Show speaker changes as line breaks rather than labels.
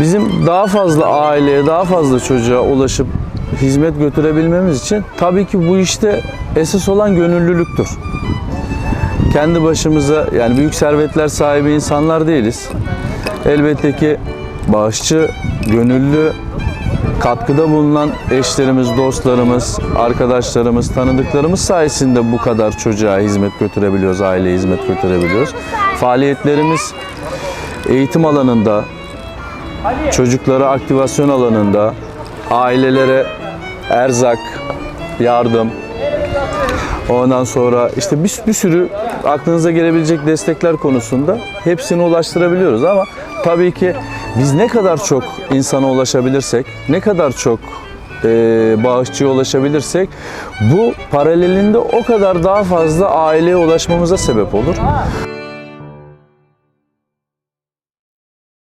Bizim daha fazla aileye, daha fazla çocuğa ulaşıp hizmet götürebilmemiz için tabii ki bu işte esas olan gönüllülüktür. Kendi başımıza yani büyük servetler sahibi insanlar değiliz. Elbette ki bağışçı, gönüllü katkıda bulunan eşlerimiz, dostlarımız, arkadaşlarımız, tanıdıklarımız sayesinde bu kadar çocuğa hizmet götürebiliyoruz, aileye hizmet götürebiliyoruz. Faaliyetlerimiz eğitim alanında, çocuklara aktivasyon alanında, ailelere erzak, yardım, ondan sonra işte bir, bir sürü aklınıza gelebilecek destekler konusunda hepsini ulaştırabiliyoruz ama tabii ki biz ne kadar çok insana ulaşabilirsek, ne kadar çok e, bağışçıya ulaşabilirsek bu paralelinde o kadar daha fazla aileye ulaşmamıza sebep olur.